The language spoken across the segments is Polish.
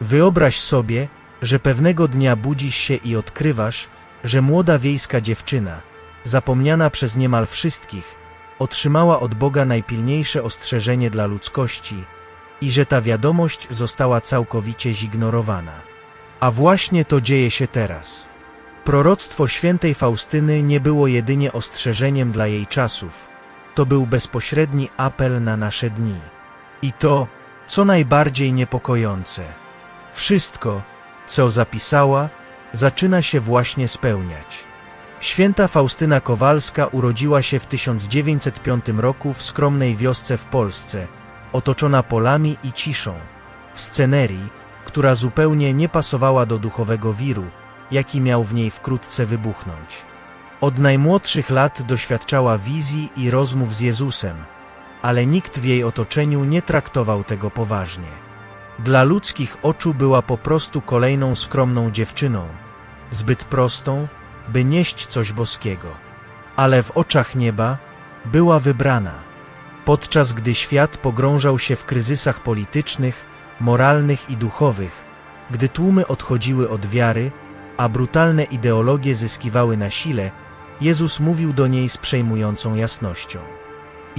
Wyobraź sobie, że pewnego dnia budzisz się i odkrywasz, że młoda wiejska dziewczyna, zapomniana przez niemal wszystkich, otrzymała od Boga najpilniejsze ostrzeżenie dla ludzkości i że ta wiadomość została całkowicie zignorowana. A właśnie to dzieje się teraz. Proroctwo świętej Faustyny nie było jedynie ostrzeżeniem dla jej czasów, to był bezpośredni apel na nasze dni. I to, co najbardziej niepokojące, wszystko, co zapisała, zaczyna się właśnie spełniać. Święta Faustyna Kowalska urodziła się w 1905 roku w skromnej wiosce w Polsce, otoczona polami i ciszą, w scenerii, która zupełnie nie pasowała do duchowego wiru, jaki miał w niej wkrótce wybuchnąć. Od najmłodszych lat doświadczała wizji i rozmów z Jezusem, ale nikt w jej otoczeniu nie traktował tego poważnie. Dla ludzkich oczu była po prostu kolejną skromną dziewczyną, zbyt prostą, by nieść coś boskiego. Ale w oczach nieba była wybrana. Podczas gdy świat pogrążał się w kryzysach politycznych, moralnych i duchowych, gdy tłumy odchodziły od wiary, a brutalne ideologie zyskiwały na sile, Jezus mówił do niej z przejmującą jasnością.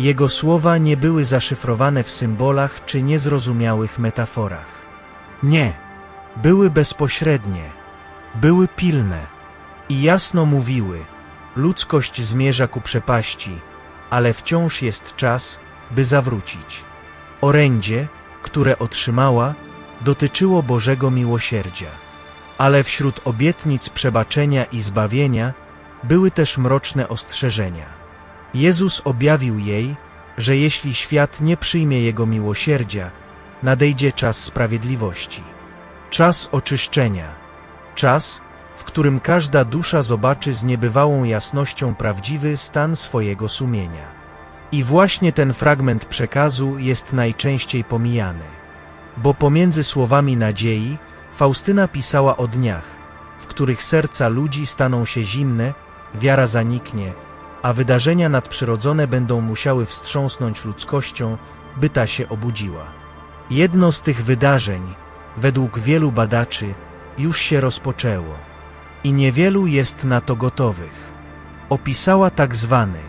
Jego słowa nie były zaszyfrowane w symbolach czy niezrozumiałych metaforach. Nie, były bezpośrednie, były pilne i jasno mówiły: ludzkość zmierza ku przepaści, ale wciąż jest czas, by zawrócić. Orędzie, które otrzymała, dotyczyło Bożego miłosierdzia. Ale wśród obietnic przebaczenia i zbawienia były też mroczne ostrzeżenia. Jezus objawił jej, że jeśli świat nie przyjmie Jego miłosierdzia, nadejdzie czas sprawiedliwości. Czas oczyszczenia. Czas, w którym każda dusza zobaczy z niebywałą jasnością prawdziwy stan swojego sumienia. I właśnie ten fragment przekazu jest najczęściej pomijany. Bo pomiędzy słowami nadziei Faustyna pisała o dniach, w których serca ludzi staną się zimne, wiara zaniknie, a wydarzenia nadprzyrodzone będą musiały wstrząsnąć ludzkością, by ta się obudziła. Jedno z tych wydarzeń, według wielu badaczy, już się rozpoczęło i niewielu jest na to gotowych. Opisała tak zwany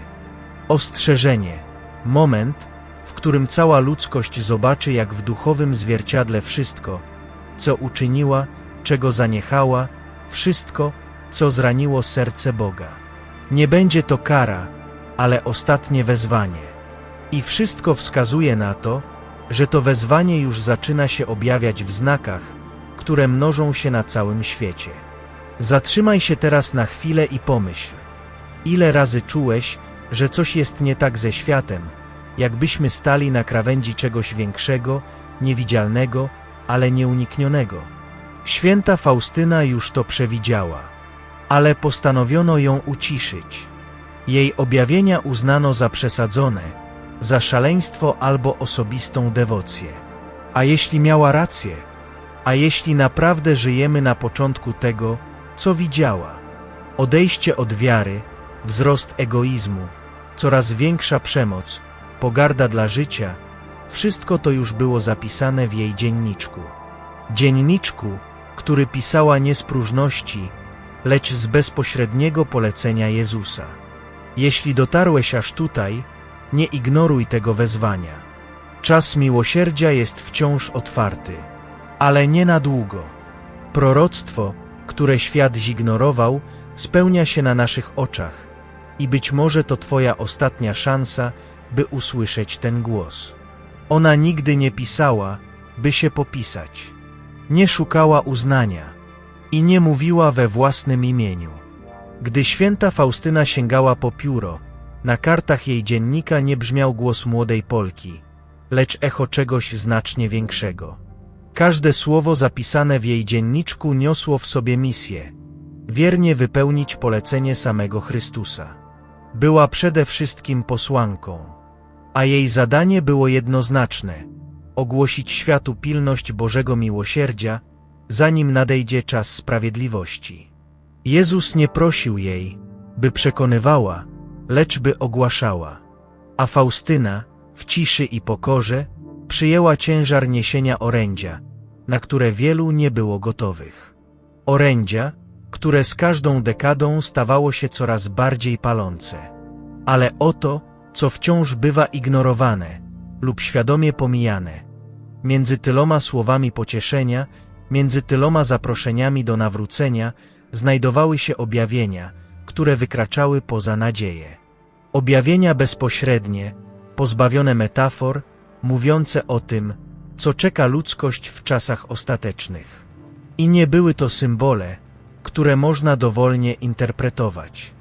ostrzeżenie, moment, w którym cała ludzkość zobaczy jak w duchowym zwierciadle wszystko, co uczyniła, czego zaniechała, wszystko, co zraniło serce Boga. Nie będzie to kara, ale ostatnie wezwanie. I wszystko wskazuje na to, że to wezwanie już zaczyna się objawiać w znakach, które mnożą się na całym świecie. Zatrzymaj się teraz na chwilę i pomyśl, ile razy czułeś, że coś jest nie tak ze światem, jakbyśmy stali na krawędzi czegoś większego, niewidzialnego, ale nieuniknionego. Święta Faustyna już to przewidziała, ale postanowiono ją uciszyć. Jej objawienia uznano za przesadzone, za szaleństwo albo osobistą dewocję. A jeśli miała rację? A jeśli naprawdę żyjemy na początku tego, co widziała? Odejście od wiary, wzrost egoizmu, coraz większa przemoc, pogarda dla życia, wszystko to już było zapisane w jej dzienniczku. Dzienniczku, który pisała nie z próżności, lecz z bezpośredniego polecenia Jezusa. Jeśli dotarłeś aż tutaj, nie ignoruj tego wezwania. Czas miłosierdzia jest wciąż otwarty, ale nie na długo. Proroctwo, które świat zignorował, spełnia się na naszych oczach i być może to Twoja ostatnia szansa, by usłyszeć ten głos. Ona nigdy nie pisała, by się popisać. Nie szukała uznania i nie mówiła we własnym imieniu. Gdy święta Faustyna sięgała po pióro, na kartach jej dziennika nie brzmiał głos młodej Polki, lecz echo czegoś znacznie większego. Każde słowo zapisane w jej dzienniczku niosło w sobie misję, wiernie wypełnić polecenie samego Chrystusa. Była przede wszystkim posłanką, a jej zadanie było jednoznaczne ogłosić światu pilność Bożego miłosierdzia, zanim nadejdzie czas sprawiedliwości. Jezus nie prosił jej, by przekonywała, lecz by ogłaszała. A Faustyna, w ciszy i pokorze, przyjęła ciężar niesienia orędzia, na które wielu nie było gotowych. Orędzia, które z każdą dekadą stawało się coraz bardziej palące. Ale oto, co wciąż bywa ignorowane lub świadomie pomijane. Między tyloma słowami pocieszenia, między tyloma zaproszeniami do nawrócenia, znajdowały się objawienia, które wykraczały poza nadzieję. Objawienia bezpośrednie, pozbawione metafor, mówiące o tym, co czeka ludzkość w czasach ostatecznych. I nie były to symbole, które można dowolnie interpretować.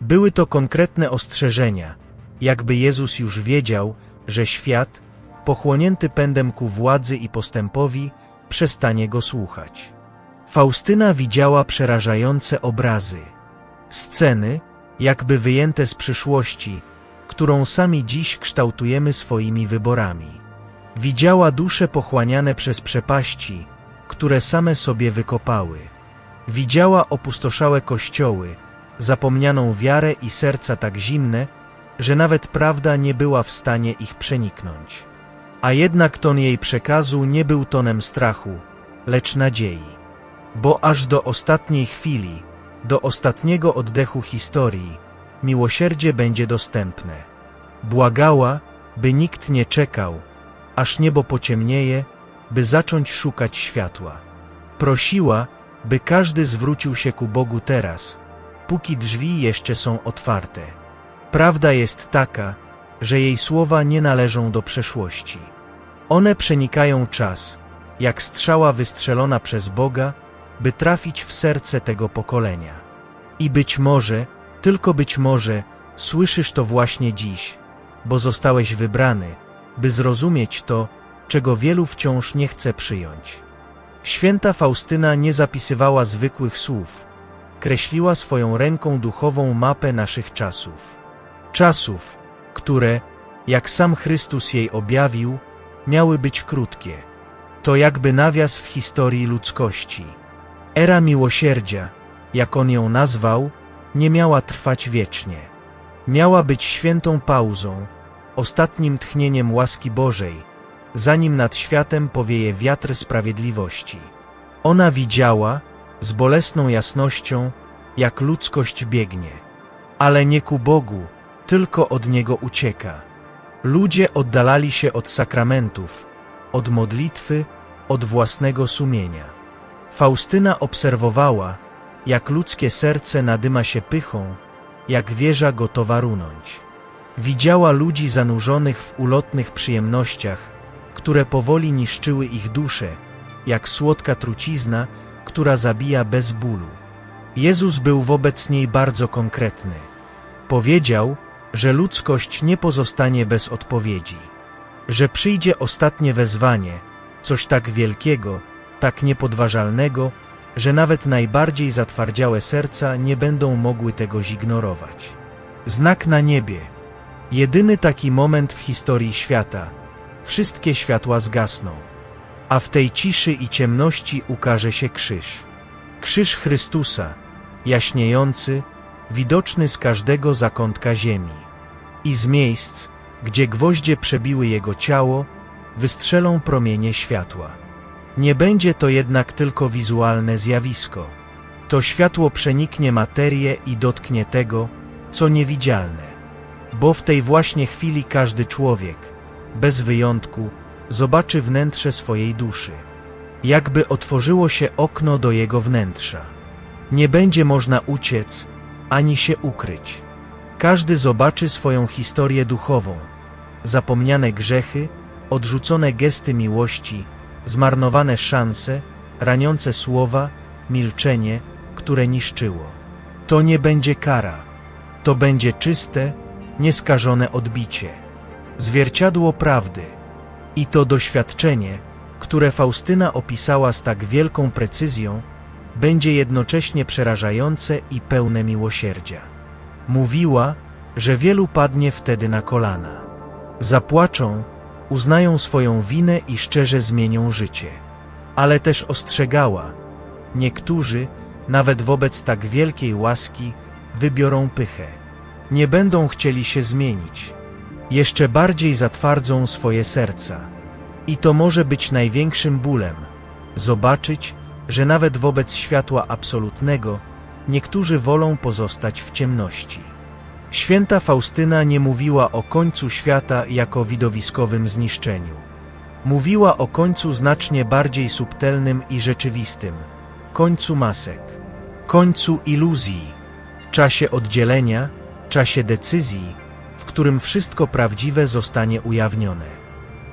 Były to konkretne ostrzeżenia, jakby Jezus już wiedział, że świat, pochłonięty pędem ku władzy i postępowi, przestanie go słuchać. Faustyna widziała przerażające obrazy. Sceny, jakby wyjęte z przyszłości, którą sami dziś kształtujemy swoimi wyborami. Widziała dusze pochłaniane przez przepaści, które same sobie wykopały. Widziała opustoszałe kościoły, zapomnianą wiarę i serca tak zimne, że nawet prawda nie była w stanie ich przeniknąć. A jednak ton jej przekazu nie był tonem strachu, lecz nadziei. Bo aż do ostatniej chwili, do ostatniego oddechu historii, miłosierdzie będzie dostępne. Błagała, by nikt nie czekał, aż niebo pociemnieje, by zacząć szukać światła. Prosiła, by każdy zwrócił się ku Bogu teraz, póki drzwi jeszcze są otwarte. Prawda jest taka, że jej słowa nie należą do przeszłości. One przenikają czas, jak strzała wystrzelona przez Boga, by trafić w serce tego pokolenia. I być może, tylko być może, słyszysz to właśnie dziś, bo zostałeś wybrany, by zrozumieć to, czego wielu wciąż nie chce przyjąć. Święta Faustyna nie zapisywała zwykłych słów, kreśliła swoją ręką duchową mapę naszych czasów. Czasów, które, jak sam Chrystus jej objawił, miały być krótkie. To jakby nawias w historii ludzkości. Era miłosierdzia, jak on ją nazwał, nie miała trwać wiecznie. Miała być świętą pauzą, ostatnim tchnieniem łaski Bożej, zanim nad światem powieje wiatr sprawiedliwości. Ona widziała, z bolesną jasnością, jak ludzkość biegnie, ale nie ku Bogu, tylko od Niego ucieka. Ludzie oddalali się od sakramentów, od modlitwy, od własnego sumienia. Faustyna obserwowała, jak ludzkie serce nadyma się pychą, jak wieża gotowa runąć. Widziała ludzi zanurzonych w ulotnych przyjemnościach, które powoli niszczyły ich duszę, jak słodka trucizna, która zabija bez bólu. Jezus był wobec niej bardzo konkretny. Powiedział, że ludzkość nie pozostanie bez odpowiedzi, że przyjdzie ostatnie wezwanie, coś tak wielkiego, tak niepodważalnego, że nawet najbardziej zatwardziałe serca nie będą mogły tego zignorować. Znak na niebie. Jedyny taki moment w historii świata. Wszystkie światła zgasną, a w tej ciszy i ciemności ukaże się krzyż. Krzyż Chrystusa, jaśniejący, widoczny z każdego zakątka ziemi. I z miejsc, gdzie gwoździe przebiły jego ciało, wystrzelą promienie światła. Nie będzie to jednak tylko wizualne zjawisko. To światło przeniknie materię i dotknie tego, co niewidzialne. Bo w tej właśnie chwili każdy człowiek, bez wyjątku, zobaczy wnętrze swojej duszy. Jakby otworzyło się okno do jego wnętrza. Nie będzie można uciec, ani się ukryć. Każdy zobaczy swoją historię duchową, zapomniane grzechy, odrzucone gesty miłości, zmarnowane szanse, raniące słowa, milczenie, które niszczyło. To nie będzie kara, to będzie czyste, nieskażone odbicie, zwierciadło prawdy. I to doświadczenie, które Faustyna opisała z tak wielką precyzją, będzie jednocześnie przerażające i pełne miłosierdzia. Mówiła, że wielu padnie wtedy na kolana. Zapłaczą, uznają swoją winę i szczerze zmienią życie. Ale też ostrzegała, niektórzy, nawet wobec tak wielkiej łaski, wybiorą pychę. Nie będą chcieli się zmienić. Jeszcze bardziej zatwardzą swoje serca. I to może być największym bólem, zobaczyć, że nawet wobec światła absolutnego niektórzy wolą pozostać w ciemności. Święta Faustyna nie mówiła o końcu świata jako widowiskowym zniszczeniu. Mówiła o końcu znacznie bardziej subtelnym i rzeczywistym końcu masek, końcu iluzji, czasie oddzielenia, czasie decyzji, w którym wszystko prawdziwe zostanie ujawnione.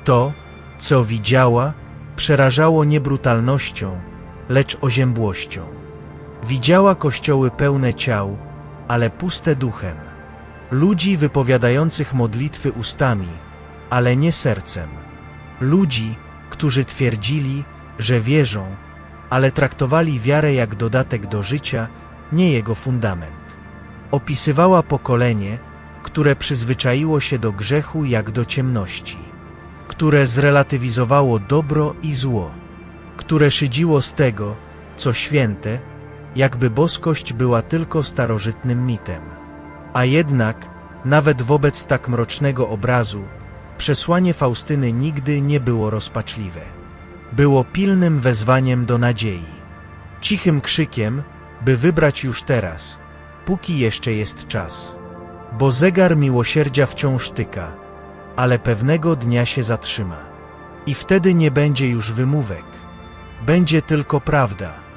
To, co widziała, przerażało nie brutalnością, lecz oziębłością. Widziała kościoły pełne ciał, ale puste duchem. Ludzi wypowiadających modlitwy ustami, ale nie sercem. Ludzi, którzy twierdzili, że wierzą, ale traktowali wiarę jak dodatek do życia, nie jego fundament. Opisywała pokolenie, które przyzwyczaiło się do grzechu jak do ciemności, które zrelatywizowało dobro i zło, które szydziło z tego, co święte, jakby boskość była tylko starożytnym mitem. A jednak, nawet wobec tak mrocznego obrazu, przesłanie Faustyny nigdy nie było rozpaczliwe. Było pilnym wezwaniem do nadziei, cichym krzykiem, by wybrać już teraz, póki jeszcze jest czas. Bo zegar miłosierdzia wciąż tyka, ale pewnego dnia się zatrzyma. I wtedy nie będzie już wymówek. Będzie tylko prawda.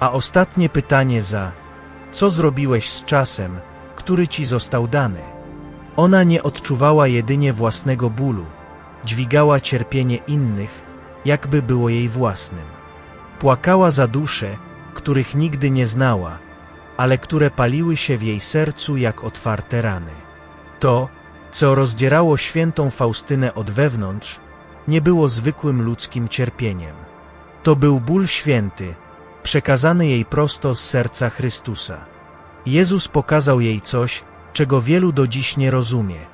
A ostatnie pytanie za co zrobiłeś z czasem, który ci został dany? Ona nie odczuwała jedynie własnego bólu, dźwigała cierpienie innych, jakby było jej własnym. Płakała za dusze, których nigdy nie znała, ale które paliły się w jej sercu jak otwarte rany. To, co rozdzierało świętą Faustynę od wewnątrz, nie było zwykłym ludzkim cierpieniem. To był ból święty, przekazany jej prosto z serca Chrystusa. Jezus pokazał jej coś, czego wielu do dziś nie rozumie,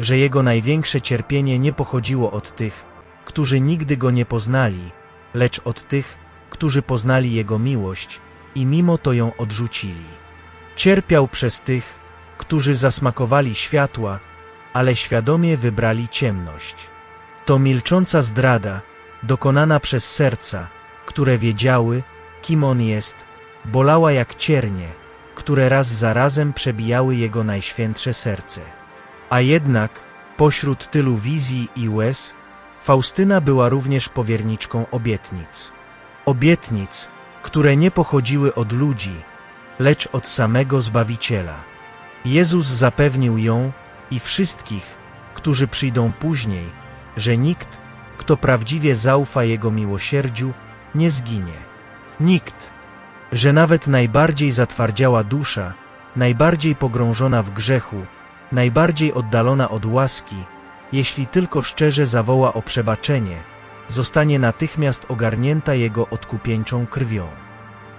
że jego największe cierpienie nie pochodziło od tych, którzy nigdy go nie poznali, lecz od tych, którzy poznali jego miłość i mimo to ją odrzucili. Cierpiał przez tych, którzy zasmakowali światła, ale świadomie wybrali ciemność. To milcząca zdrada, dokonana przez serca, które wiedziały, kim on jest, bolała jak ciernie, które raz za razem przebijały jego najświętsze serce. A jednak, pośród tylu wizji i łez, Faustyna była również powierniczką obietnic. Obietnic, które nie pochodziły od ludzi, lecz od samego Zbawiciela. Jezus zapewnił ją i wszystkich, którzy przyjdą później, że nikt, kto prawdziwie zaufa Jego miłosierdziu, nie zginie. Nikt, że nawet najbardziej zatwardziała dusza, najbardziej pogrążona w grzechu, najbardziej oddalona od łaski, jeśli tylko szczerze zawoła o przebaczenie, zostanie natychmiast ogarnięta Jego odkupieńczą krwią.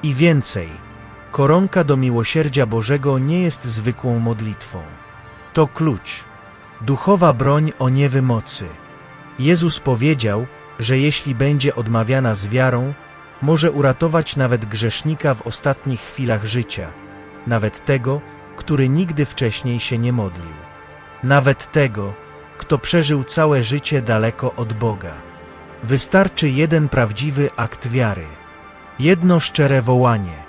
I więcej, koronka do miłosierdzia Bożego nie jest zwykłą modlitwą. To klucz, duchowa broń o niewy mocy. Jezus powiedział, że jeśli będzie odmawiana z wiarą, może uratować nawet grzesznika w ostatnich chwilach życia, nawet tego, który nigdy wcześniej się nie modlił, nawet tego, kto przeżył całe życie daleko od Boga. Wystarczy jeden prawdziwy akt wiary, jedno szczere wołanie,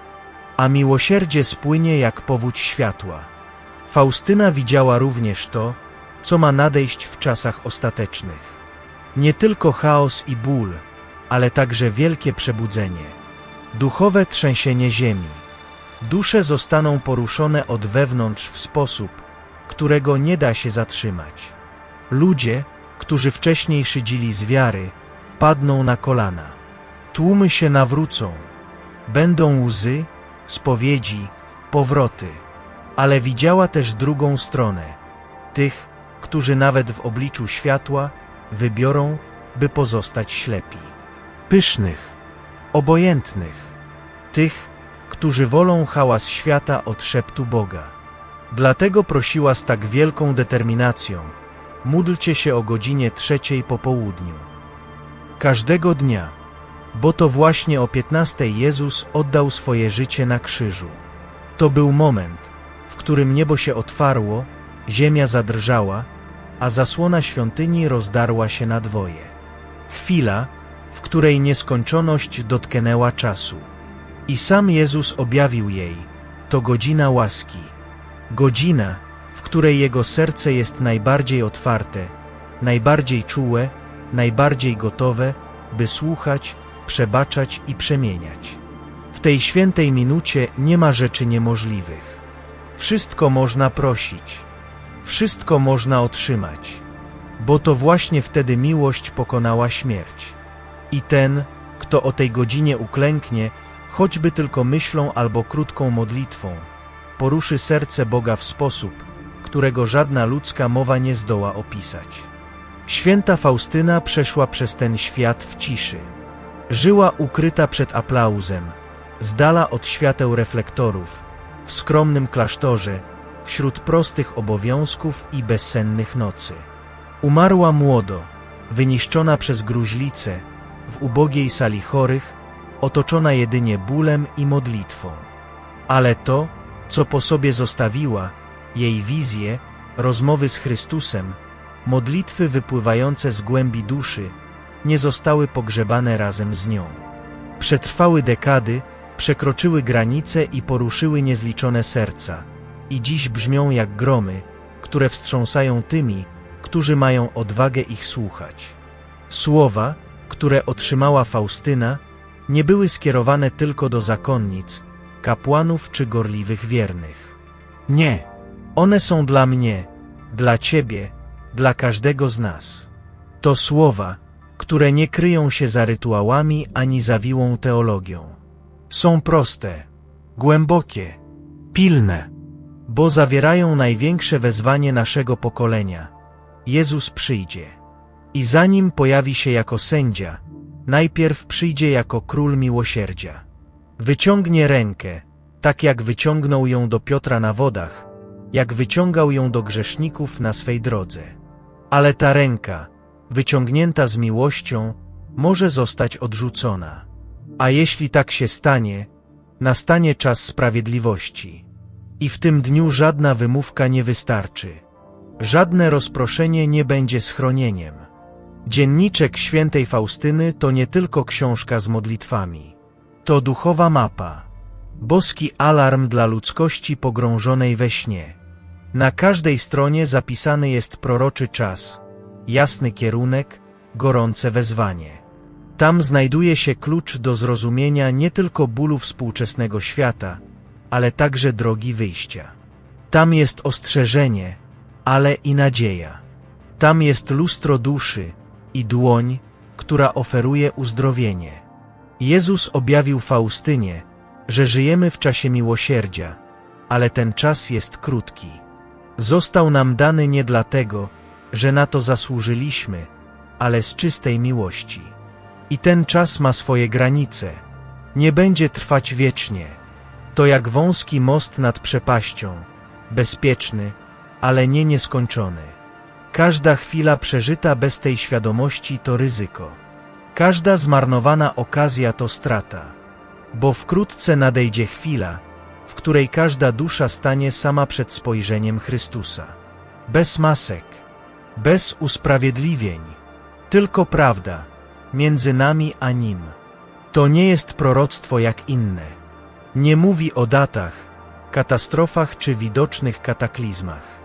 a miłosierdzie spłynie jak powódź światła. Faustyna widziała również to, co ma nadejść w czasach ostatecznych. Nie tylko chaos i ból, ale także wielkie przebudzenie, duchowe trzęsienie ziemi. Dusze zostaną poruszone od wewnątrz w sposób, którego nie da się zatrzymać. Ludzie, którzy wcześniej szydzili z wiary, padną na kolana. Tłumy się nawrócą. Będą łzy, spowiedzi, powroty. Ale widziała też drugą stronę. Tych, którzy nawet w obliczu światła wybiorą, by pozostać ślepi. Pysznych, obojętnych. Tych, którzy wolą hałas świata od szeptu Boga. Dlatego prosiła z tak wielką determinacją, módlcie się o godzinie trzeciej po południu. Każdego dnia, bo to właśnie o 15 Jezus oddał swoje życie na krzyżu. To był moment, w którym niebo się otwarło, ziemia zadrżała, a zasłona świątyni rozdarła się na dwoje. Chwila, w której nieskończoność dotknęła czasu. I sam Jezus objawił jej, to godzina łaski. Godzina, w której jego serce jest najbardziej otwarte, najbardziej czułe, najbardziej gotowe, by słuchać, przebaczać i przemieniać. W tej świętej minucie nie ma rzeczy niemożliwych. Wszystko można prosić, wszystko można otrzymać, bo to właśnie wtedy miłość pokonała śmierć. I ten, kto o tej godzinie uklęknie, choćby tylko myślą albo krótką modlitwą, poruszy serce Boga w sposób, którego żadna ludzka mowa nie zdoła opisać. Święta Faustyna przeszła przez ten świat w ciszy. Żyła ukryta przed aplauzem, z dala od świateł reflektorów, w skromnym klasztorze, wśród prostych obowiązków i bezsennych nocy. Umarła młodo, wyniszczona przez gruźlicę, w ubogiej sali chorych, otoczona jedynie bólem i modlitwą. Ale to, co po sobie zostawiła, jej wizje, rozmowy z Chrystusem, modlitwy wypływające z głębi duszy, nie zostały pogrzebane razem z nią. Przetrwały dekady, przekroczyły granice i poruszyły niezliczone serca, i dziś brzmią jak gromy, które wstrząsają tymi, którzy mają odwagę ich słuchać. Słowa, które otrzymała Faustyna, nie były skierowane tylko do zakonnic, kapłanów czy gorliwych wiernych. Nie, one są dla mnie, dla Ciebie, dla każdego z nas. To słowa, które nie kryją się za rytuałami ani zawiłą teologią. Są proste, głębokie, pilne, bo zawierają największe wezwanie naszego pokolenia. Jezus przyjdzie. I zanim pojawi się jako sędzia, najpierw przyjdzie jako król miłosierdzia. Wyciągnie rękę, tak jak wyciągnął ją do Piotra na wodach, jak wyciągał ją do grzeszników na swej drodze. Ale ta ręka, wyciągnięta z miłością, może zostać odrzucona. A jeśli tak się stanie, nastanie czas sprawiedliwości. I w tym dniu żadna wymówka nie wystarczy. Żadne rozproszenie nie będzie schronieniem. Dzienniczek świętej Faustyny to nie tylko książka z modlitwami. To duchowa mapa. Boski alarm dla ludzkości pogrążonej we śnie. Na każdej stronie zapisany jest proroczy czas, jasny kierunek, gorące wezwanie. Tam znajduje się klucz do zrozumienia nie tylko bólu współczesnego świata, ale także drogi wyjścia. Tam jest ostrzeżenie, ale i nadzieja. Tam jest lustro duszy i dłoń, która oferuje uzdrowienie. Jezus objawił Faustynie, że żyjemy w czasie miłosierdzia, ale ten czas jest krótki. Został nam dany nie dlatego, że na to zasłużyliśmy, ale z czystej miłości. I ten czas ma swoje granice. Nie będzie trwać wiecznie. To jak wąski most nad przepaścią, bezpieczny, ale nie nieskończony. Każda chwila przeżyta bez tej świadomości to ryzyko. Każda zmarnowana okazja to strata. Bo wkrótce nadejdzie chwila, w której każda dusza stanie sama przed spojrzeniem Chrystusa. Bez masek, bez usprawiedliwień, tylko prawda między nami a Nim. To nie jest proroctwo jak inne. Nie mówi o datach, katastrofach czy widocznych kataklizmach.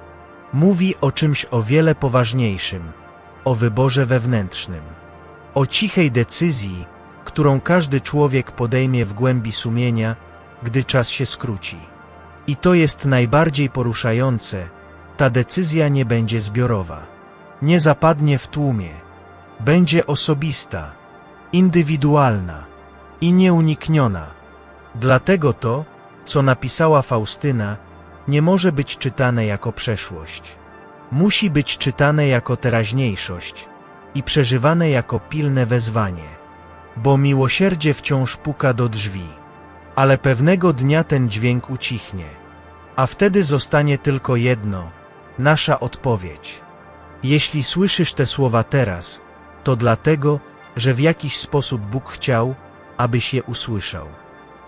Mówi o czymś o wiele poważniejszym, o wyborze wewnętrznym, o cichej decyzji, którą każdy człowiek podejmie w głębi sumienia, gdy czas się skróci. I to jest najbardziej poruszające, ta decyzja nie będzie zbiorowa. Nie zapadnie w tłumie. Będzie osobista, indywidualna i nieunikniona. Dlatego to, co napisała Faustyna, nie może być czytane jako przeszłość. Musi być czytane jako teraźniejszość i przeżywane jako pilne wezwanie. Bo miłosierdzie wciąż puka do drzwi. Ale pewnego dnia ten dźwięk ucichnie. A wtedy zostanie tylko jedno, nasza odpowiedź. Jeśli słyszysz te słowa teraz, to dlatego, że w jakiś sposób Bóg chciał, abyś je usłyszał.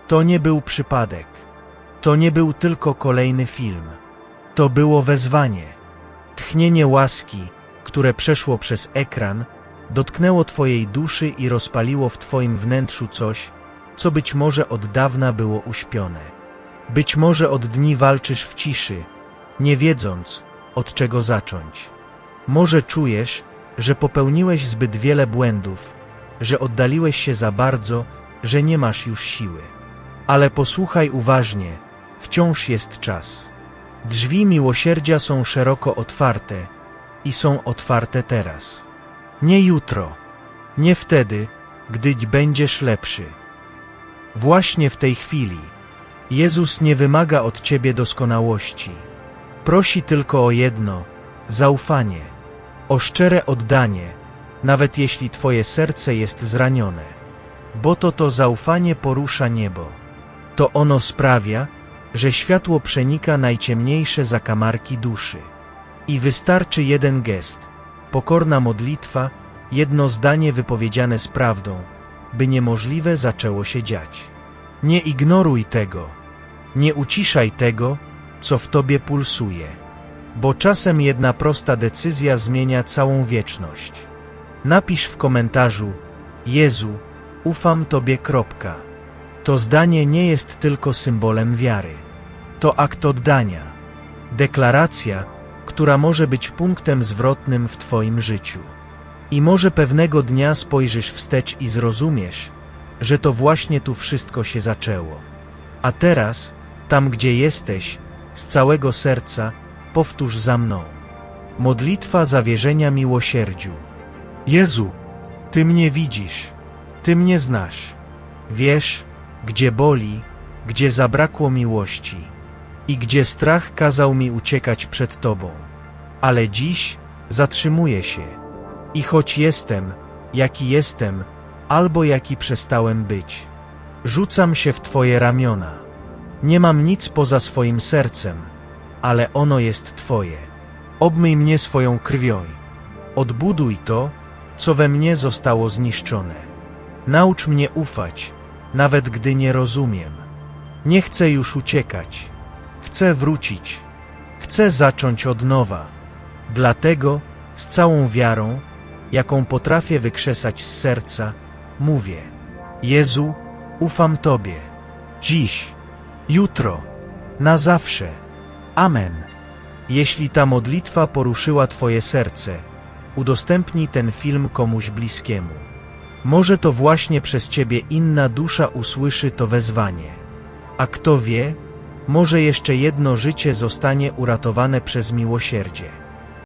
To nie był przypadek. To nie był tylko kolejny film. To było wezwanie. Tchnienie łaski, które przeszło przez ekran, dotknęło Twojej duszy i rozpaliło w Twoim wnętrzu coś, co być może od dawna było uśpione. Być może od dni walczysz w ciszy, nie wiedząc, od czego zacząć. Może czujesz, że popełniłeś zbyt wiele błędów, że oddaliłeś się za bardzo, że nie masz już siły. Ale posłuchaj uważnie, wciąż jest czas. Drzwi miłosierdzia są szeroko otwarte i są otwarte teraz. Nie jutro, nie wtedy, gdy będziesz lepszy. Właśnie w tej chwili. Jezus nie wymaga od ciebie doskonałości. Prosi tylko o jedno zaufanie, o szczere oddanie, nawet jeśli twoje serce jest zranione. Bo to to zaufanie porusza niebo. To ono sprawia, że światło przenika najciemniejsze zakamarki duszy. I wystarczy jeden gest, pokorna modlitwa, jedno zdanie wypowiedziane z prawdą, by niemożliwe zaczęło się dziać. Nie ignoruj tego, nie uciszaj tego, co w tobie pulsuje, bo czasem jedna prosta decyzja zmienia całą wieczność. Napisz w komentarzu: Jezu, ufam Tobie. Kropka. To zdanie nie jest tylko symbolem wiary. To akt oddania. Deklaracja, która może być punktem zwrotnym w Twoim życiu. I może pewnego dnia spojrzysz wstecz i zrozumiesz, że to właśnie tu wszystko się zaczęło. A teraz, tam gdzie jesteś, z całego serca, powtórz za mną. Modlitwa zawierzenia miłosierdziu. Jezu, Ty mnie widzisz, Ty mnie znasz. Wiesz, gdzie boli, gdzie zabrakło miłości i gdzie strach kazał mi uciekać przed Tobą. Ale dziś zatrzymuję się i choć jestem, jaki jestem, albo jaki przestałem być, rzucam się w Twoje ramiona. Nie mam nic poza swoim sercem, ale ono jest Twoje. Obmyj mnie swoją krwią. Odbuduj to, co we mnie zostało zniszczone. Naucz mnie ufać, nawet gdy nie rozumiem. Nie chcę już uciekać. Chcę wrócić. Chcę zacząć od nowa. Dlatego, z całą wiarą, jaką potrafię wykrzesać z serca, mówię: Jezu, ufam Tobie. Dziś, jutro, na zawsze. Amen. Jeśli ta modlitwa poruszyła Twoje serce, udostępnij ten film komuś bliskiemu. Może to właśnie przez Ciebie inna dusza usłyszy to wezwanie. A kto wie, może jeszcze jedno życie zostanie uratowane przez miłosierdzie.